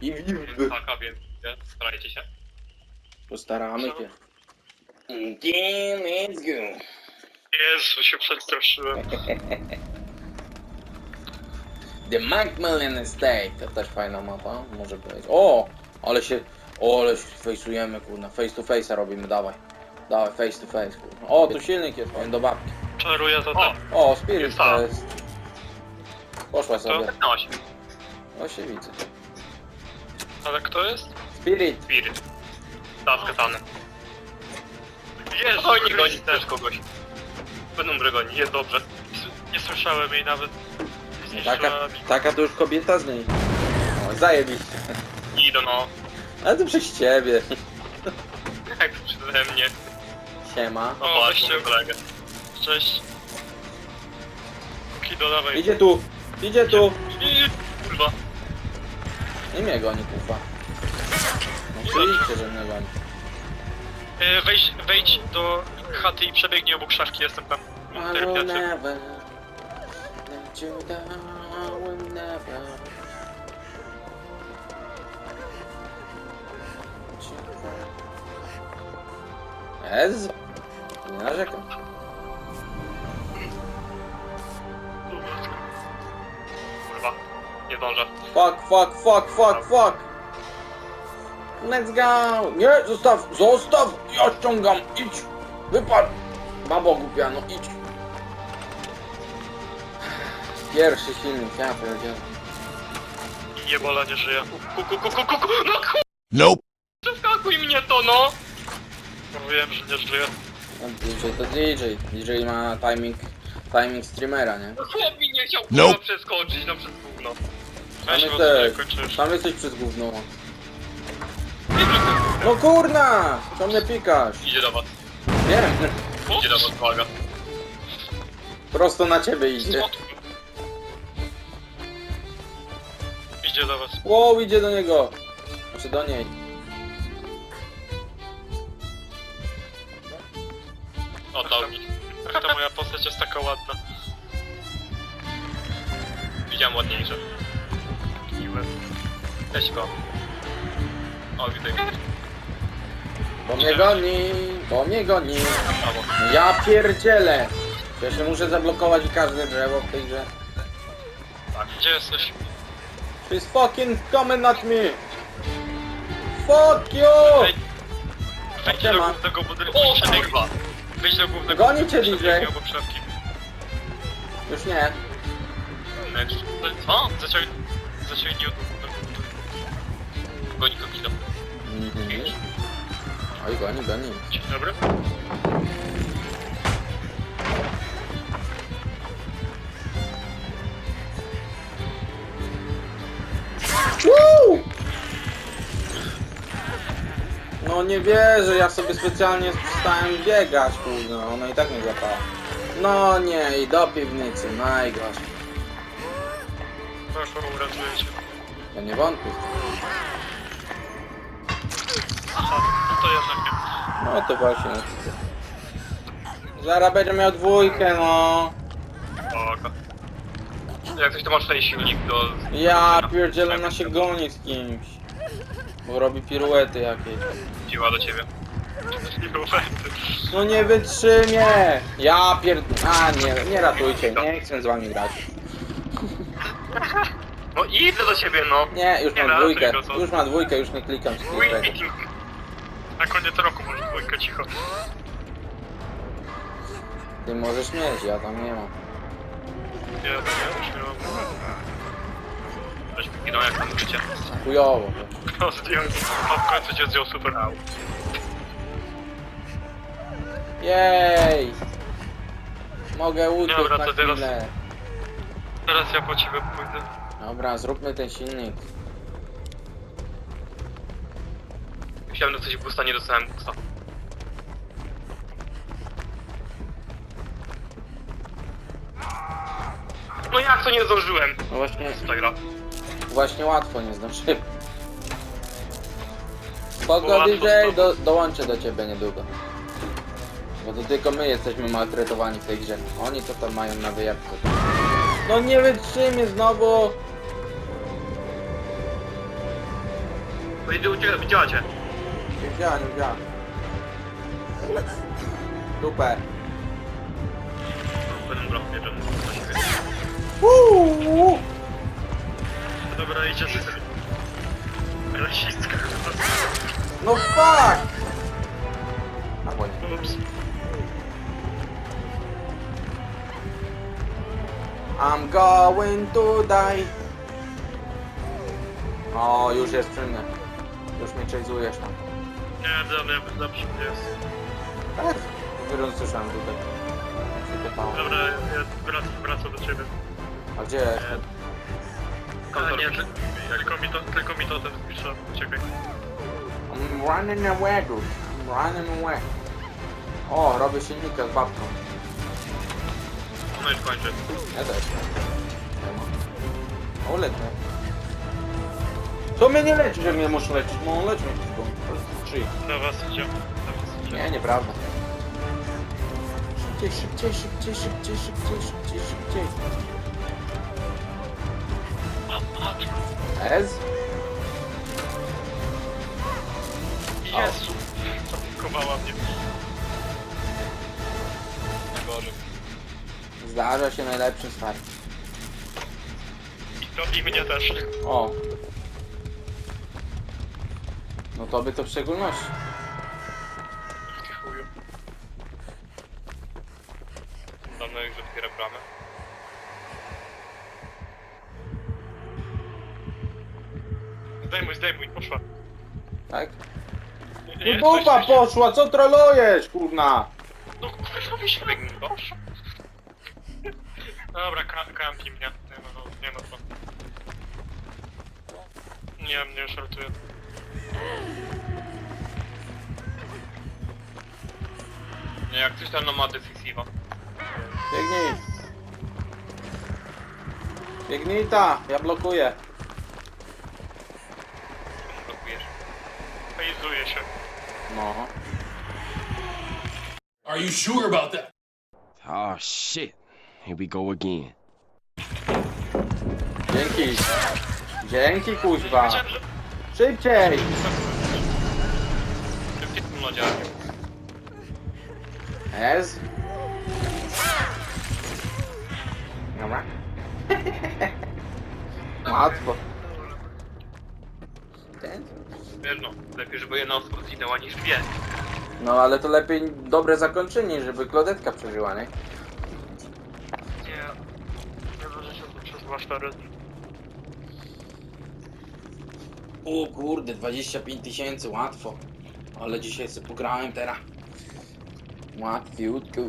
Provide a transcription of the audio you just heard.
I do Taka, więc nie? starajcie się. Postaramy się. Damn, let's go. Jezu, się przestraszyłem. The Macmillan Estate. To też fajna mapa, może być. O! Ale się... O, ale się fejsujemy, kurna. Face to face'a robimy, dawaj. Dawaj, face to face, kurna. O, tu silnik jest, powiem do babki. Czaruję to O, o Spirit Jest to jest. Poszła sobie. No się widzę. Ale kto jest? Spirit! Spirit. Tak. Jest! Oni goni też kogoś. Penumbry goni, jest dobrze. Nie słyszałem jej nawet. Taka, słyszałem taka to już kobieta z niej. O, zajebiście. i idą no. Ale to przez ciebie. Jak przeze mnie. Siema. No O, patrz, weźcie- Cześć. Kido, dawaj. Idzie tu! Idzie tu! I- Kurwa. Nie mnie goni, kufa. No oczywiście, że mnie goni. E, Wejdź, wejdź do chaty i przebiegnij obok szafki, jestem tam. I will Interpretacja. never let you down, I will never let you down. Ez? Nie narzekam. Zdążę. Fuck, fuck, fuck, fuck, fuck! Let's go! Nie, zostaw, zostaw! Ja ściągam, idź! Wypadł! Babo głupia, no idź! Pierwszy silnik, ja pierdzielę. Jebola nie żyje. Ku, ku, ku, ku, ku, ku. No ku... Nope. Przeskakuj mnie to, no! Mówiłem, że nie żyje. No, DJ to DJ. DJ ma timing, timing streamera, nie? No chłop mi nie chciał No. kurwa przeskoczyć, no przez gówno. Tam Weź jest odcinek, też. kończysz. Tam jesteś przez gówno. Nie, nie, nie. No kurna! Co mnie pikasz? Idzie do was. Wiem, Idzie do was, uwaga. prosto na ciebie idzie. Idzie do was. Wow, idzie do niego! Znaczy do niej. O, dał mi. Ach, ta moja postać jest taka ładna. Widziałem ładniejsze. Miłe. Weź go. O, widzę. Bo mnie goni, bo mnie goni. Brawo. Ja pierdzielę! Ja się muszę zablokować każde drzewo w tej grze. Tak, gdzie jesteś? She's fucking coming at me! Fuck you! Wejdź, do Siema. głównego budynku i przebieg dwa. Wejdź do głównego Goni cię, przebieg DJ. obok szafki. Już nie. Next. Co? Zaciągnij... Zaciągnij od... Goni kokino. Mhm. Oj, goni, goni. Dzień dobry. Woo! No nie wierzę, ja sobie specjalnie przestałem biegać, kurde, ona i tak mnie złapała. No nie, i do piwnicy, najgorzej. Proszę, uratuję cię. Ja nie wątpię. Aha, no to jednak nie. No to właśnie. Zaraz będzie miał dwójkę, no. Oka. Jak ktoś to masz tutaj silnik do... Ja pierdzielę na się goni z kimś. Bo robi piruety jakieś. Piła do ciebie. No nie wytrzymie! Ja pierd... A nie, nie ratujcie, nie chcę z wami grać. No idę do ciebie, no. Nie, już Nie mam dwójkę, co? już mam dwójkę, już nie klikam z Ui. Na koniec roku może dwójkę cicho. Ty możesz mieć, ja tam nie mam. Nie, nie, już nie mam. Weź mi jak tam życie. Chujowo. No zdjął, a w końcu cię zdjął super. Jej! Mogę uciec Dobra, na to teraz- chwilę. Teraz ja po ciebie pójdę. Dobra, zróbmy ten silnik. Chciałem dostać boosta, nie dostałem boosta. No jak to nie zdążyłem? No właśnie, Co ta gra? właśnie łatwo nie zdążyłem. Spoko Łatwo DJ, do, dołączę do ciebie niedługo. Bo to tylko my jesteśmy maltretowani w tej grze. Oni to tam mają na wyjebce. No nie wytrzymie znowu! Idę uciekać, widziała cię. Nie widziałem, nie widziałem. Super. Będę brał, nie będę na siebie. Uuu. Dobra, idzie sobie. Rasistka. No fuck! Albo nie. Ups. I'm going to die. O, już jest przy mnie. Już mnie chase'ujesz tam. Nie, mnie zawsze jest. Tak? Dopiero słyszałem tutaj. Dobra, ja wracam, wracam do ciebie. A gdzie? A, nie, ty- tylko mi to, tylko mi to ten pisze. Czekaj. I'm running away, dude. I'm running away. O, robię silnika z babką. No już kończę. Ja też. O, lecę. Co mnie nie leczy, że mnie muszę leczyć? No, on leczy mnie tylko. Trzy. Do was idzie. Do was idzie. Nie, nieprawda. Szybciej, szybciej, szybciej, szybciej, szybciej, szybciej, szybciej. Ez? Jezu! Zablokowała mnie. Boże. Zdarza się najlepszy stary. I to i mnie też. O. No to by to w szczególności. Chuju. Dawno już otwiera bramę. Zdejmuj, zdejmuj, poszła. Tak? No dupa poszła, co trolujesz, kurna? No kurwa mi się poszła. Dobra, ka kampi mnie. Nie no, no, nie no to. Nie, mnie już ratuje. Nie, jak coś tam no ma defensiva. Biegnij. Biegnij ta, ja blokuję. Czemu blokujesz? Fejzuje się. No. Are you sure about that? Oh shit. Here we go again. Dzięki. Dzięki, kuźwa. Że... Szybciej. Szybciej tym lodziarkiem. Ez? Dobra. Łatwo. Ten? Wiesz no, lepiej żeby jedna osoba zginęła niż dwie. No ale to lepiej dobre zakończenie, żeby Klodetka przeżyła? Nie, O kurde, 25 tysięcy, łatwo. Ale dzisiaj sobie pograłem teraz. Łatwiutko.